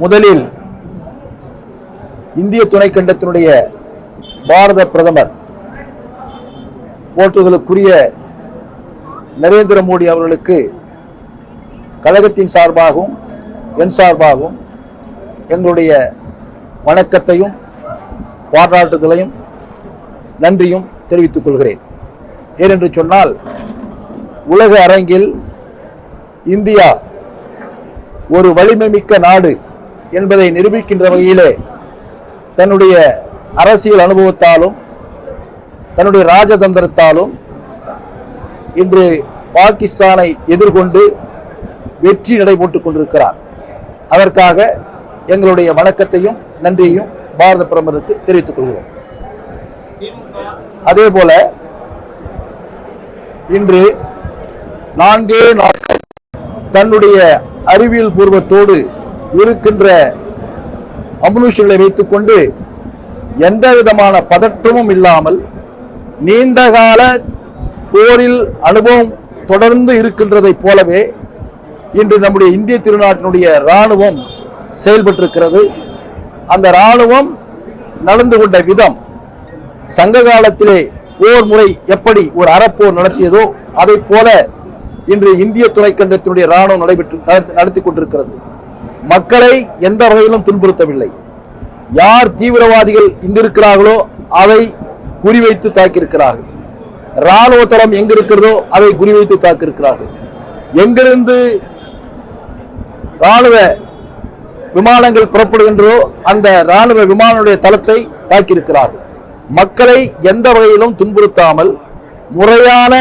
முதலில் இந்திய துணைக்கண்டத்தினுடைய பாரத பிரதமர் போற்றுதலுக்குரிய நரேந்திர மோடி அவர்களுக்கு கழகத்தின் சார்பாகவும் என் சார்பாகவும் எங்களுடைய வணக்கத்தையும் பாராட்டுதலையும் நன்றியும் தெரிவித்துக் கொள்கிறேன். ஏனென்று சொன்னால் உலக அரங்கில் இந்தியா ஒரு வலிமை மிக்க நாடு. என்பதை நிரூபிக்கின்ற வகையிலே தன்னுடைய அரசியல் அனுபவத்தாலும் தன்னுடைய ராஜதந்திரத்தாலும் இன்று பாகிஸ்தானை எதிர்கொண்டு வெற்றி நடைபோட்டுக் கொண்டிருக்கிறார். அதற்காக எங்களுடைய வணக்கத்தையும் நன்றியையும் பாரத பிரதமருக்கு தெரிவித்துக் கொள்கிறோம். அதே போல இன்று நான்கே நாட்கள் தன்னுடைய அறிவியல் பூர்வத்தோடு இருக்கின்ற அமுனுஷங்களை வைத்துக்கொண்டு எந்த விதமான பதற்றமும் இல்லாமல் நீண்டகால போரில் அனுபவம் தொடர்ந்து இருக்கின்றதைப் போலவே இன்று நம்முடைய இந்திய திருநாட்டினுடைய இராணுவம் செயல்பட்டிருக்கிறது. அந்த இராணுவம் நடந்து கொண்ட விதம் சங்க காலத்திலே போர் முறை எப்படி ஒரு அறப்போர் நடத்தியதோ அதை போல இன்று இந்திய துணைக்கண்டத்தினுடைய இராணுவம் நடைபெற்று நடத்தி கொண்டிருக்கிறது. மக்களை எந்த வகையிலும் துன்புறுத்தவில்லை. யார் தீவிரவாதிகள் இங்கிருக்கிறார்களோ அதை குறிவைத்து தாக்கியிருக்கிறார்கள். ராணுவ தளம் எங்கிருக்கிறதோ அதை குறிவைத்து தாக்கியிருக்கிறார்கள். எங்கிருந்து ராணுவ விமானங்கள் புறப்படுகின்றதோ அந்த ராணுவ விமானனுடைய தளத்தை தாக்கியிருக்கிறார்கள். மக்களை எந்த வகையிலும் துன்புறுத்தாமல் முறையான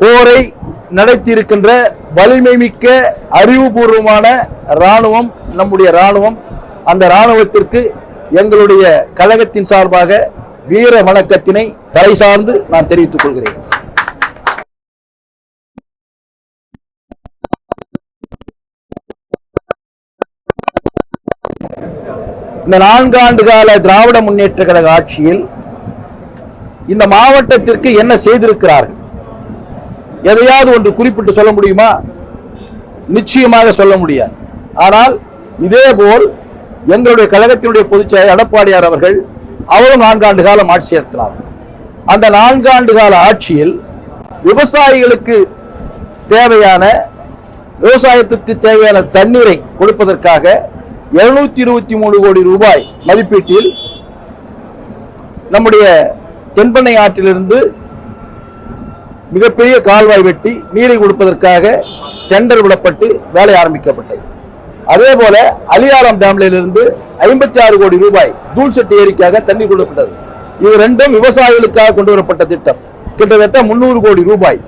போரை நடத்தியிருக்கின்ற வலிமை மிக்க அறிவுபூர்வமான ராணுவம் நம்முடைய ராணுவம் அந்த ராணுவத்திற்கு எங்களுடைய கழகத்தின் சார்பாக வீர வணக்கத்தினை தலை சார்ந்து நான் தெரிவித்துக் கொள்கிறேன். இந்த நான்காண்டு கால திராவிட முன்னேற்ற கழக ஆட்சியில் இந்த மாவட்டத்திற்கு என்ன செய்திருக்கிறார்கள்? எதையாவது ஒன்று குறிப்பிட்டு சொல்ல முடியுமா? நிச்சயமாக சொல்ல முடியாது. ஆனால் இதேபோல் எங்களுடைய கழகத்தினுடைய பொதுச்செயலர் எடப்பாடியார் அவர்கள் அவரும் நான்காண்டு காலம் ஆட்சி நடத்தினார் அந்த நான்காண்டு கால ஆட்சியில் விவசாயிகளுக்கு தேவையான விவசாயத்துக்கு தேவையான தண்ணீரை கொடுப்பதற்காக எழுநூத்தி இருபத்தி மூணு கோடி ரூபாய் மதிப்பீட்டில் நம்முடைய தென்பெண்ணை ஆற்றிலிருந்து மிகப்பெரிய கால்வாய் வெட்டி நீரை கொடுப்பதற்காக டெண்டர் விடப்பட்டு வேலை ஆரம்பிக்கப்பட்டது. அதே போல அலியாரம் டேம்லிருந்து ஐம்பத்தி ஆறு கோடி ரூபாய் தூள்செட்டு ஏரிக்காக தண்ணீர் கொடுக்கப்பட்டது. இது ரெண்டும் விவசாயிகளுக்காக கொண்டு வரப்பட்ட திட்டம். கிட்டத்தட்ட முன்னூறு கோடி ரூபாய்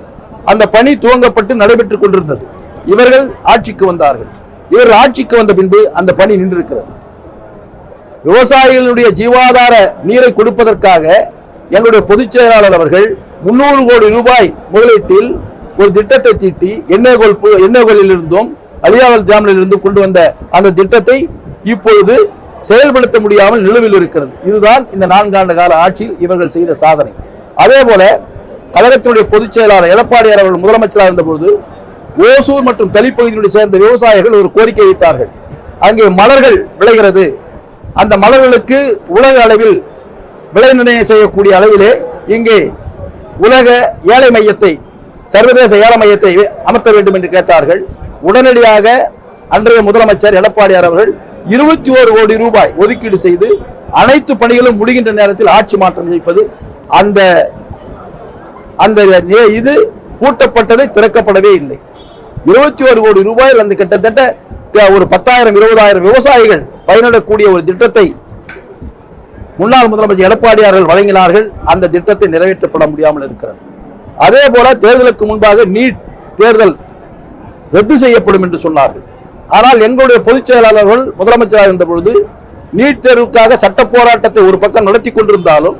அந்த பணி துவங்கப்பட்டு நடைபெற்றுக் கொண்டிருந்தது. இவர்கள் ஆட்சிக்கு வந்தார்கள். இவர்கள் ஆட்சிக்கு வந்த பின்பு அந்த பணி நின்றிருக்கிறது. விவசாயிகளுடைய ஜீவாதார நீரை கொடுப்பதற்காக எங்களுடைய பொதுச் செயலாளர் அவர்கள் முன்னூறு கோடி ரூபாய் முதலீட்டில் ஒரு திட்டத்தை தீட்டி எண்ணெய் கொழுப்பு எண்ணெய் எண்ணெய்கோலில் இருந்தும் அலியாவல் ஜாமில் இருந்தும் கொண்டு வந்த அந்த திட்டத்தை இப்பொழுது செயல்படுத்த முடியாமல் நிலுவையில் இருக்கிறது. இதுதான் இந்த நான்காண்டு கால ஆட்சியில் இவர்கள் செய்த சாதனை. அதே போல கழகத்தினுடைய பொதுச் செயலாளர் எடப்பாடியார் அவர்கள் முதலமைச்சராக இருந்தபோது ஓசூர் மற்றும் தளிப்பகுதியினுடைய சேர்ந்த விவசாயிகள் ஒரு கோரிக்கை வைத்தார்கள். அங்கே மலர்கள் விளைகிறது. அந்த மலர்களுக்கு உலக அளவில் விலை நிர்ணயம் செய்யக்கூடிய அளவிலே இங்கே உலக ஏழை மையத்தை சர்வதேச ஏழை மையத்தை அமர்த்த வேண்டும் என்று கேட்டார்கள். உடனடியாக அன்றைய முதலமைச்சர் எடப்பாடியார் அவர்கள் இருபத்தி ஓரு கோடி ரூபாய் ஒதுக்கீடு செய்து அனைத்து பணிகளும் முடிகின்ற நேரத்தில் ஆட்சி மாற்றம் செய்ப்பது அந்த அந்த இது பூட்டப்பட்டதை திறக்கப்படவே இல்லை. இருபத்தி ஒரு கோடி ரூபாயில் அந்த கிட்டத்தட்ட ஒரு பத்தாயிரம் இருபதாயிரம் விவசாயிகள் பயனிடக்கூடிய ஒரு திட்டத்தை முன்னாள் முதலமைச்சர் எடப்பாடியார்கள் வழங்கினார்கள். அந்த திட்டத்தை நிறைவேற்றப்பட முடியாமல் இருக்கிறது. அதே போல தேர்தலுக்கு முன்பாக நீட் தேர்தல் ரத்து செய்யப்படும் என்று சொன்னார்கள். ஆனால் எங்களுடைய பொதுச் செயலாளர்கள் முதலமைச்சராக இருந்த பொழுது நீட் தேர்வுக்காக சட்ட போராட்டத்தை ஒரு பக்கம் நடத்தி கொண்டிருந்தாலும்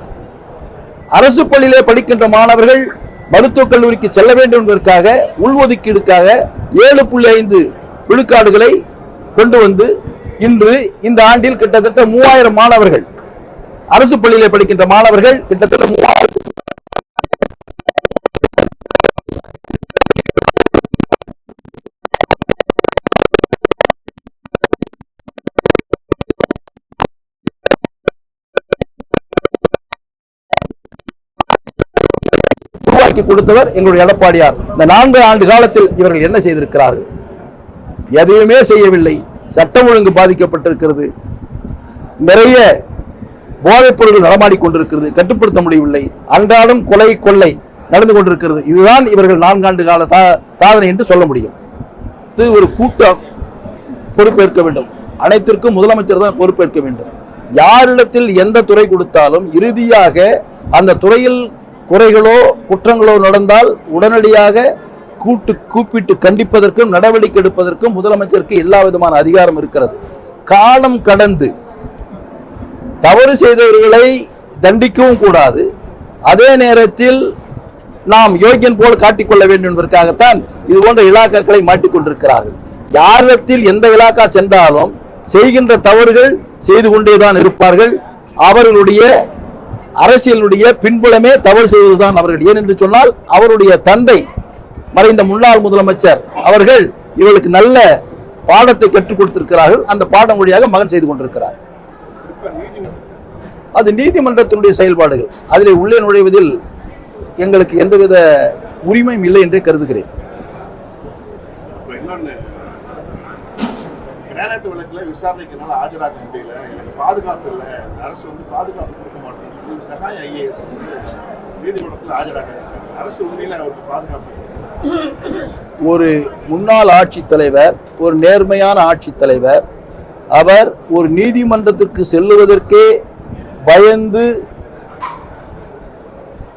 அரசு பள்ளியிலே படிக்கின்ற மாணவர்கள் மருத்துவக் கல்லூரிக்கு செல்ல வேண்டும் என்பதற்காக உள்ஒதுக்கீடுக்காக ஏழு புள்ளி ஐந்து விழுக்காடுகளை கொண்டு வந்து இன்று இந்த ஆண்டில் கிட்டத்தட்ட மூவாயிரம் மாணவர்கள் அரசு பள்ளியிலே படிக்கின்ற மாணவர்கள் கிட்டத்தட்ட மூவாயிரத்தி உருவாக்கி கொடுத்தவர் எங்களுடைய எடப்பாடியார். இந்த நான்கு ஆண்டு காலத்தில் இவர்கள் என்ன செய்திருக்கிறார்கள்? எதையுமே செய்யவில்லை. சட்டம் ஒழுங்கு பாதிக்கப்பட்டிருக்கிறது. நிறைய போதைப் பொருள்கள் நடமாடிக்கொண்டிருக்கிறது கட்டுப்படுத்த முடியவில்லை. அன்றாடம் கொலை கொள்ளை நடந்து கொண்டிருக்கிறது. இதுதான் இவர்கள் நான்காண்டு கால சா- சாதனை என்று சொல்ல முடியும். இது ஒரு கூட்டம் பொறுப்பேற்க வேண்டும். அனைத்திற்கும் முதலமைச்சர் தான் பொறுப்பேற்க வேண்டும். யாரிடத்தில் எந்த துறை கொடுத்தாலும் இறுதியாக அந்த துறையில் குறைகளோ குற்றங்களோ நடந்தால் உடனடியாக கூட்டு கூப்பிட்டு கண்டிப்பதற்கும் நடவடிக்கை எடுப்பதற்கும் முதலமைச்சருக்கு எல்லா விதமான அதிகாரம் இருக்கிறது. காலம் கடந்து தவறு செய்தவர்களை தண்டிக்கவும் கூடாது. அதே நேரத்தில் நாம் யோகியன் போல் காட்டிக்கொள்ள வேண்டும் என்பதற்காகத்தான் இது போன்ற இலாக்காக்களை மாட்டிக்கொண்டிருக்கிறார்கள் யாரிடத்தில் எந்த இலாக்கா சென்றாலும் செய்கின்ற தவறுகள் செய்து கொண்டேதான் இருப்பார்கள். அவர்களுடைய அரசியலுடைய பின்புலமே தவறு செய்வதுதான் அவர்கள். ஏனென்று சொன்னால் அவருடைய தந்தை மறைந்த முன்னாள் முதலமைச்சர் அவர்கள் இவர்களுக்கு நல்ல பாடத்தை கற்றுக் கொடுத்திருக்கிறார்கள். அந்த பாடம் வழியாக மகன் செய்து கொண்டிருக்கிறார். அது நீதிமன்றத்தினுடைய செயல்பாடுகள் அதில் உள்ளே நுழைவதில் எங்களுக்கு எந்தவித உரிமையும் இல்லை என்றே கருதுகிறேன் இப்ப இன்னொன்னு கிரானைட் வழக்குல விசாரணைக்கு என்னால ஆஜராக முடியல எனக்கு பாதுகாப்பு இல்லை இந்த அரசு வந்து பாதுகாப்பு கொடுக்க மாட்டேன்னு சொல்லி சகாய ஐஏஎஸ் வந்து நீதிமன்றத்தில் ஆஜராக இருக்காங்க. அரசு உண்மையில அவருக்கு பாதுகாப்பு இல்லை. ஒரு முன்னாள் ஆட்சித் தலைவர் ஒரு நேர்மையான ஆட்சித் தலைவர் அவர் ஒரு நீதிமன்றத்திற்கு செல்லுவதற்கே பயந்து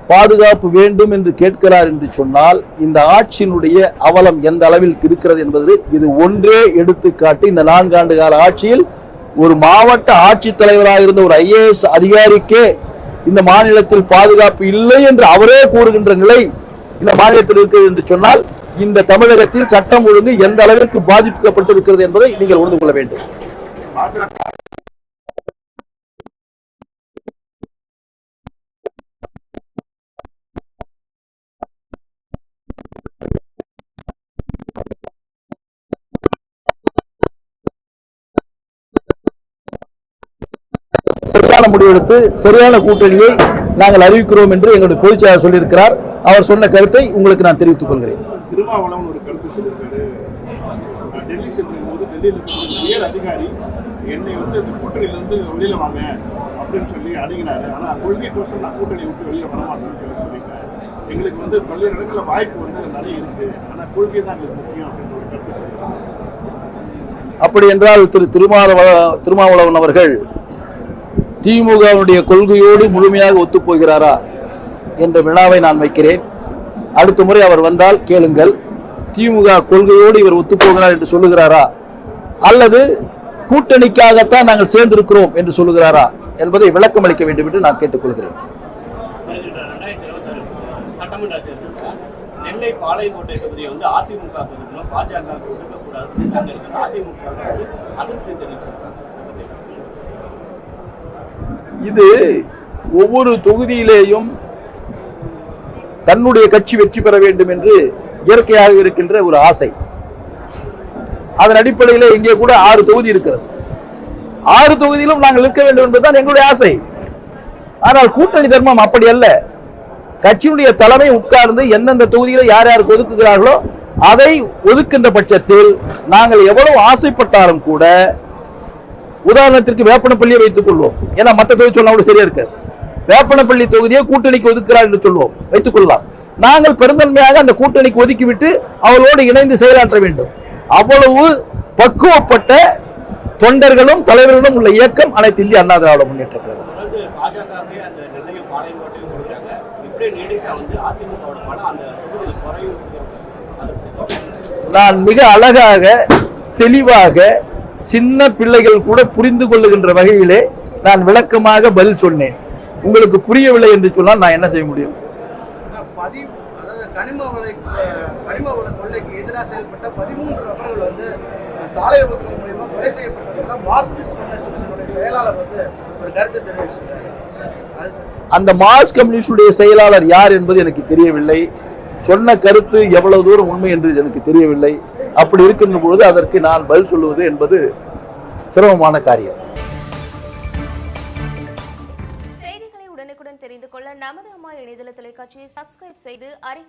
பாதுகாப்பு வேண்டும் என்று கேட்கிறார் என்று சொன்னால் இந்த ஆட்சியினுடைய அவலம் எந்த அளவில் இருக்கிறது என்பது இது ஒன்றே எடுத்துக்காட்டு. இந்த நான்காண்டு கால ஆட்சியில் ஒரு மாவட்ட ஆட்சித்தலைவராக இருந்த ஒரு ஐஏஎஸ் அதிகாரிக்கே இந்த மாநிலத்தில் பாதுகாப்பு இல்லை என்று அவரே கூறுகின்ற நிலை இந்த மாநிலத்தில் இருக்கிறது என்று சொன்னால் இந்த தமிழகத்தில் சட்டம் ஒழுங்கு எந்த அளவிற்கு பாதிக்கப்பட்டிருக்கிறது என்பதை நீங்கள் உணர்ந்து கொள்ள வேண்டும். சரியான முடிவெடுத்து சரியான கூட்டணியை நாங்கள் அறிவிக்கிறோம் என்று எங்களுடைய பொதுச் செயலாளர் சொல்லியிருக்கிறார். அவர் சொன்ன கருத்தை உங்களுக்கு நான் தெரிவித்துக் கொள்கிறேன். திருமாவளவன் ஒரு கருத்து சொல்லியிருக்காரு. டெல்லி சென்ற போது டெல்லியில் உயர் அதிகாரி என்னை வந்து இந்த கூட்டணியிலிருந்து வெளியில வாங்க அப்படின்னு சொல்லி அணுகினாரு. ஆனா கொள்கைக்கோசம் நான் கூட்டணி விட்டு வெளியில வர மாட்டேன்னு சொல்லி சொல்லியிருக்கேன் எங்களுக்கு வந்து பல்வேறு இடங்களில் வாய்ப்பு வந்து நிறைய இருக்கு. ஆனா கொள்கை தான் எங்களுக்கு முக்கியம் அப்படின்ற ஒரு கருத்து. அப்படி என்றால் திரு திருமாவளவ திருமாவளவன் அவர்கள் திமுகவுடைய கொள்கையோடு முழுமையாக ஒத்துப்போகிறாரா என்ற வினாவை நான் வைக்கிறேன். அடுத்த முறை அவர் வந்தால் கேளுங்கள் திமுக கொள்கையோடு இவர் ஒத்துப்போகிறார் என்று சொல்லுகிறாரா? அல்லது கூட்டணிக்காகத்தான் நாங்கள் சேர்ந்திருக்கிறோம் என்று சொல்லுகிறாரா என்பதை விளக்கம் அளிக்க வேண்டும் என்று நான் கேட்டுக்கொள்கிறேன். நெல்லை பாளையங்கோட்டை தொகுதியை வந்து அதிமுக பாஜக அதிமுக அதிருப்தி தெரிவிச்சிருக்காங்க. இது ஒவ்வொரு தொகுதியிலேயும் தன்னுடைய கட்சி வெற்றி பெற வேண்டும் என்று இயற்கையாக இருக்கின்ற ஒரு ஆசை. அதன் அடிப்படையில் இங்கே கூட ஆறு தொகுதி இருக்கிறது. ஆறு தொகுதியிலும் நாங்கள் இருக்க வேண்டும் என்பதுதான் எங்களுடைய ஆசை. ஆனால் கூட்டணி தர்மம் அப்படி அல்ல. கட்சியினுடைய தலைமை உட்கார்ந்து எந்தெந்த தொகுதிகளை யார் யாருக்கு ஒதுக்குகிறார்களோ அதை ஒதுக்கின்ற பட்சத்தில் நாங்கள் எவ்வளவு ஆசைப்பட்டாலும் கூட உதாரணத்திற்கு வேப்பனப்பள்ளியை வைத்துக் கொள்வோம். ஏன்னா மற்ற தொகுதி சொன்னா கூட சரியா இருக்காது. வேப்பனப்பள்ளி தொகுதியை கூட்டணிக்கு ஒதுக்கிறார் என்று சொல்வோம். வைத்துக் கொள்ளலாம். நாங்கள் பெருந்தன்மையாக அந்த கூட்டணிக்கு ஒதுக்கிவிட்டு அவர்களோடு இணைந்து செயலாற்ற வேண்டும். அவ்வளவு பக்குவப்பட்ட தொண்டர்களும் தலைவர்களும் உள்ள இயக்கம் அனைத்து இந்திய அண்ணா திராவிட முன்னேற்ற கழகம். நான் மிக அழகாக தெளிவாக சின்ன பிள்ளைகள் கூட புரிந்து கொள்ளுகின்ற வகையிலே நான் விளக்கமாக பதில் சொன்னேன். உங்களுக்கு புரியவில்லை என்று சொன்னால் நான் என்ன செய்ய முடியும்? கனிம வளை கனிம வள கொள்ளைக்கு எதிராக செயல்பட்ட பதிமூன்று நபர்கள் வந்து சாலை விபத்துகள் மூலியமா கொலை செய்யப்பட்டவர்கள் மார்க்சிஸ்ட் கம்யூனிஸ்ட் கட்சியினுடைய செயலாளர் வந்து ஒரு கருத்து தெரிவிச்சிருக்காரு. அந்த மார்க்ஸ் கம்யூனிஸ்டுடைய செயலாளர் யார் என்பது எனக்கு தெரியவில்லை. சொன்ன கருத்து எவ்வளவு தூரம் உண்மை என்று எனக்கு தெரியவில்லை. அப்படி இருக்கின்ற பொழுது அதற்கு நான் பதில் சொல்லுவது என்பது சிரமமான காரியம். செய்திகளை உடனுக்குடன் தெரிந்து கொள்ள நமது அம்மா இணையதள தொலைக்காட்சியை சப்ஸ்கிரைப் செய்து அறி